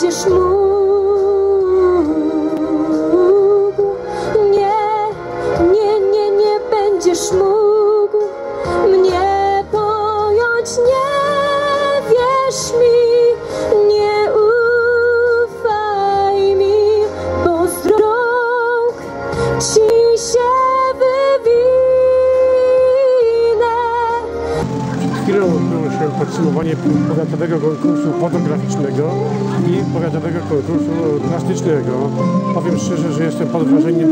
видишь мой. Podsumowanie powiatowego konkursu fotograficznego i powiatowego konkursu plastycznego. Powiem szczerze, że jestem pod wrażeniem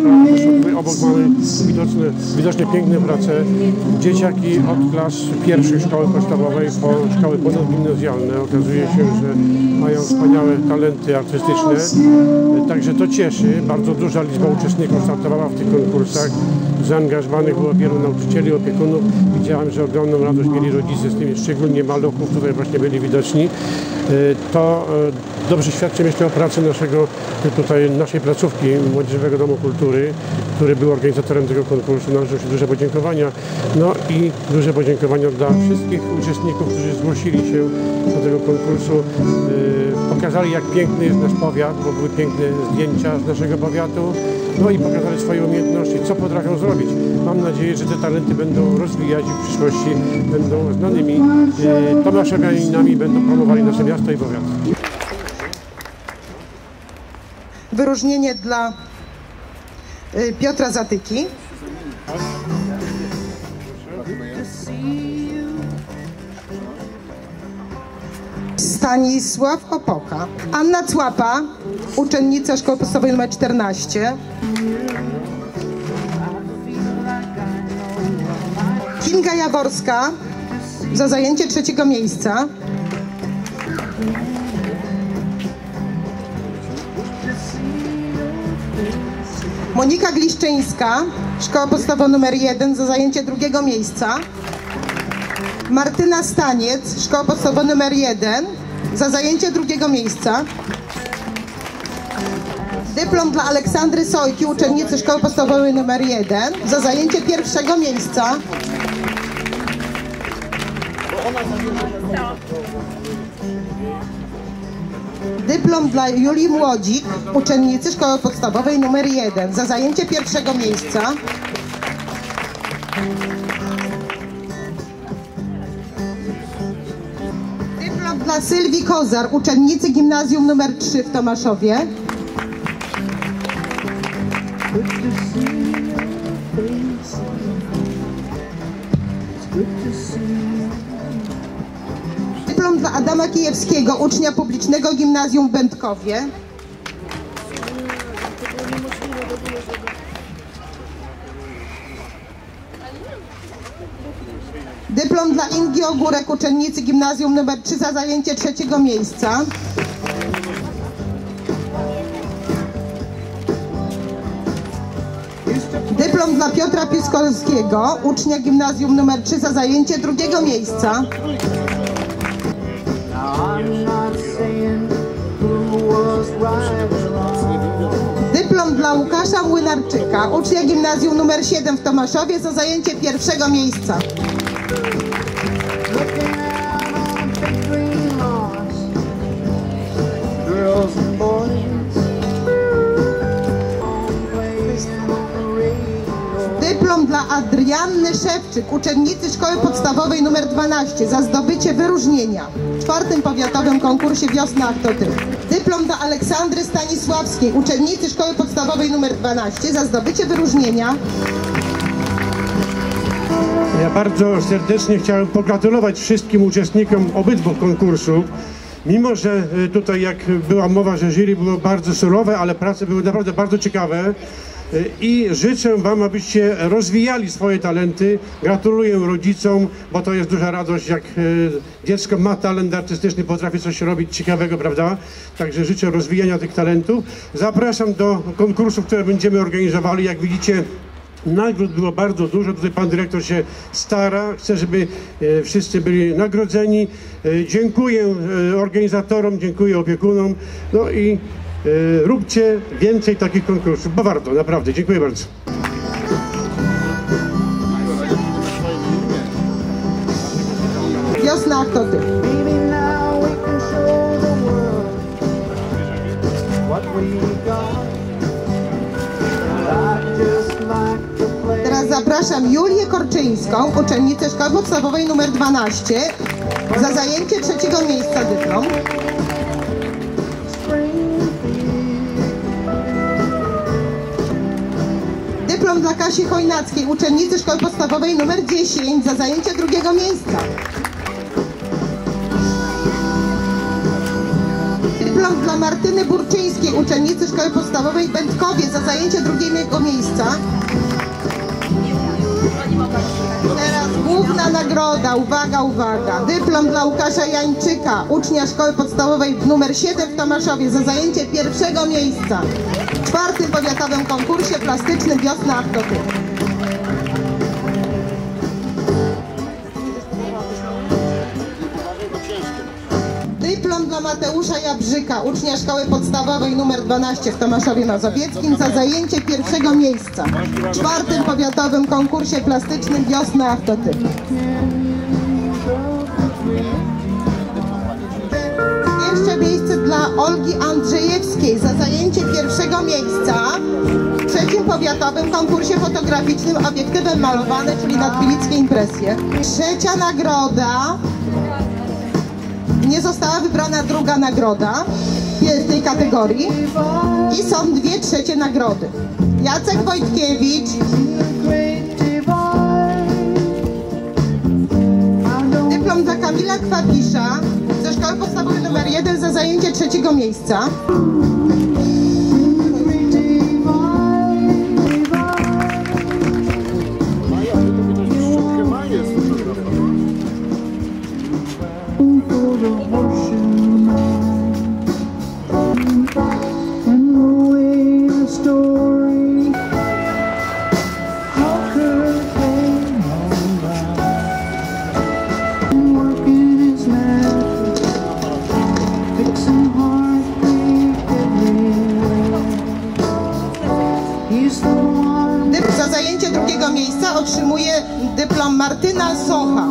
obok mamy widoczne, widocznie piękne prace. Dzieciaki od klas pierwszej szkoły podstawowej po szkoły ponadgimnazjalne. Okazuje się, że mają wspaniałe talenty artystyczne. Także to cieszy. Bardzo duża liczba uczestników startowała w tych konkursach. Zaangażowanych było wielu nauczycieli, opiekunów. Widziałem, że ogromną radość mieli rodzice z tymi, szczególnie maluchów, tutaj właśnie byli widoczni. E, To e, dobrze świadczy myślę o pracy naszego, tutaj naszej placówki Młodzieżowego Domu Kultury, który był organizatorem tego konkursu. Należą się duże podziękowania. No i duże podziękowania dla wszystkich uczestników, którzy zgłosili się do tego konkursu. E, Pokazali jak piękny jest nasz powiat, bo były piękne zdjęcia z naszego powiatu. No i pokazali swoje umiejętności, co potrafią zrobić. Mam nadzieję, że te talenty będą rozwijać i w przyszłości będą znanymi e, Tomaszowianinami, będą promowali nasze miasto i powiat. Wyróżnienie dla y, Piotra Zatyki. Stanisław Opoka. Anna Cłapa, uczennica Szkoły Podstawowej nr 14. Kinga Jaworska za zajęcie trzeciego miejsca. Monika Gliszczyńska, Szkoła Podstawowa nr 1 za zajęcie drugiego miejsca. Martyna Staniec, Szkoła Podstawowa nr 1 za zajęcie drugiego miejsca. Dyplom dla Aleksandry Sojki, uczennicy Szkoły Podstawowej nr 1 za zajęcie pierwszego miejsca. Dyplom dla Julii Młodzik, uczennicy Szkoły Podstawowej nr 1 za zajęcie pierwszego miejsca. Dla Sylwii Kozar, uczennicy Gimnazjum nr 3 w Tomaszowie. Dyplom dla Adama Kijewskiego, ucznia publicznego Gimnazjum w Będkowie. Dyplom dla Ingi Ogórek, uczennicy Gimnazjum nr 3 za zajęcie trzeciego miejsca. Dyplom dla Piotra Pieskolskiego, ucznia Gimnazjum nr 3 za zajęcie drugiego miejsca. Dyplom dla Łukasza Młynarczyka, ucznia Gimnazjum nr 7 w Tomaszowie za zajęcie pierwszego miejsca. Adrianny Szewczyk, uczennicy Szkoły Podstawowej nr 12 za zdobycie wyróżnienia w czwartym powiatowym konkursie Wiosna Ach to Ty. Dyplom dla Aleksandry Stanisławskiej, uczennicy Szkoły Podstawowej nr 12 za zdobycie wyróżnienia Ja bardzo serdecznie chciałem pogratulować wszystkim uczestnikom obydwu konkursów. Mimo, że y, tutaj jak była mowa, że jury było bardzo surowe, ale prace były naprawdę bardzo ciekawe. Y, I życzę Wam, abyście rozwijali swoje talenty. Gratuluję rodzicom, bo to jest duża radość, jak y, dziecko ma talent artystyczny, potrafi coś robić ciekawego, prawda? Także życzę rozwijania tych talentów. Zapraszam do konkursów, które będziemy organizowali. Jak widzicie, Nagród było bardzo dużo, tutaj pan dyrektor się stara, chce, żeby e, wszyscy byli nagrodzeni. Dziękuję organizatorom, dziękuję opiekunom, no i róbcie więcej takich konkursów, bo warto, naprawdę. Dziękuję bardzo. Wiosna Ach to Ty. Teraz zapraszam Julię Korczyńską, uczennicę Szkoły Podstawowej nr 12 za zajęcie trzeciego miejsca dyplom. dla Kasi Chojnackiej, uczennicy Szkoły Podstawowej nr 10 za zajęcie drugiego miejsca. Dyplom dla Martyny Burczyńskiej, uczennicy Szkoły Podstawowej Będkowie za zajęcie drugiego miejsca. Główna nagroda, uwaga, uwaga. Dyplom dla Łukasza Jańczyka, ucznia Szkoły Podstawowej numer 7 w Tomaszowie za zajęcie pierwszego miejsca w czwartym powiatowym konkursie plastycznym Wiosna Achtoty. Dla Mateusza Jabrzyka, ucznia Szkoły Podstawowej nr 12 w Tomaszowie Mazowieckim za zajęcie pierwszego miejsca w czwartym powiatowym konkursie plastycznym Wiosna Achtoty. Jeszcze miejsce dla Olgi Andrzejewskiej za zajęcie pierwszego miejsca w trzecim powiatowym konkursie fotograficznym obiektywem malowane, czyli na tbilickie impresje. Trzecia nagroda nie została wybrana druga nagroda w tej kategorii i są dwie trzecie nagrody. Jacek Wojtkiewicz, dyplom dla Kamila Kwapisza ze Szkoły Podstawowej nr 1 za zajęcie trzeciego miejsca. Martyna Socha.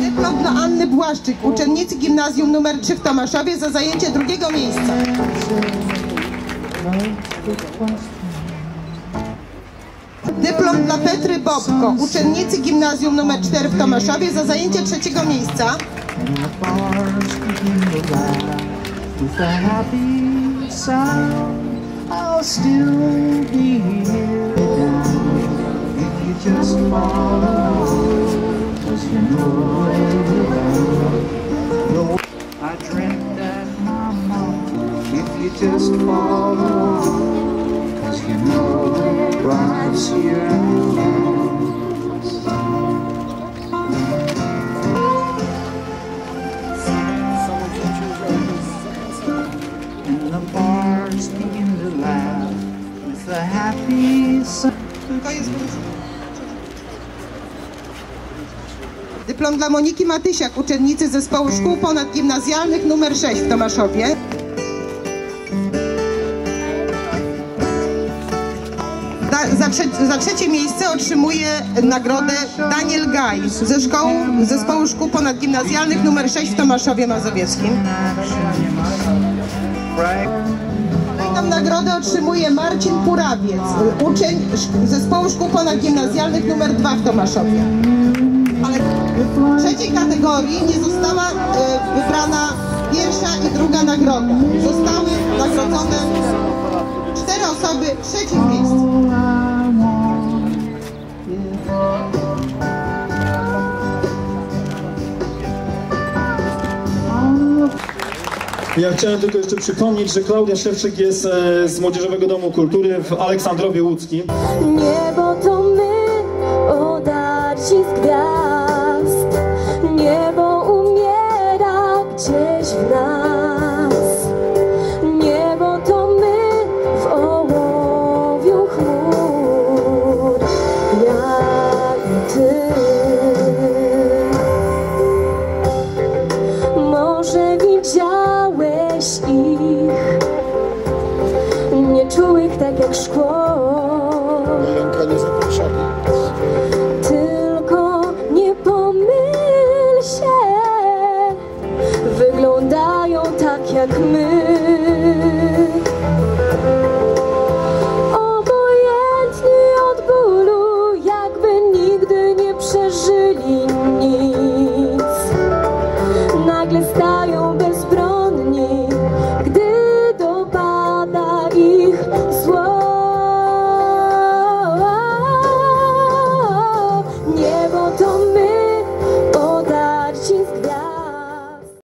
Dyplom dla Anny Błaszczyk, uczennicy gimnazjum nr 3 w Tomaszowie za zajęcie drugiego miejsca. Dyplom dla Petry Bobko, uczennicy gimnazjum nr 4 w Tomaszowie za zajęcie trzeciego miejsca. Sound. I'll still be here if you just follow, 'cause you know where you're bound. I dreamt that my mom, if you just follow, 'cause you know right here Dyplom dla Moniki Matysiak, uczennicy zespołu szkół ponadgimnazjalnych nr 6 w Tomaszowie. Za, trze, za trzecie miejsce otrzymuje nagrodę Daniel Gaj ze szkoły, zespołu szkół ponadgimnazjalnych nr 6 w Tomaszowie Mazowieckim. Nagrodę otrzymuje Marcin Purawiec, uczeń zespołu szkół ponadgimnazjalnych nr 2 w Tomaszowie. Ale w trzeciej kategorii nie została e, wybrana pierwsza i druga nagroda. Zostały nagrodzone cztery osoby w trzecim miejscu. Ja chciałem tylko jeszcze przypomnieć, że Klaudia Szewczyk jest e, z Młodzieżowego Domu Kultury w Aleksandrowie Łódzkim. Niebo to my, odarci z gwiazd. Niebo umiera gdzieś w nas. Nieczułych tak jak szkło.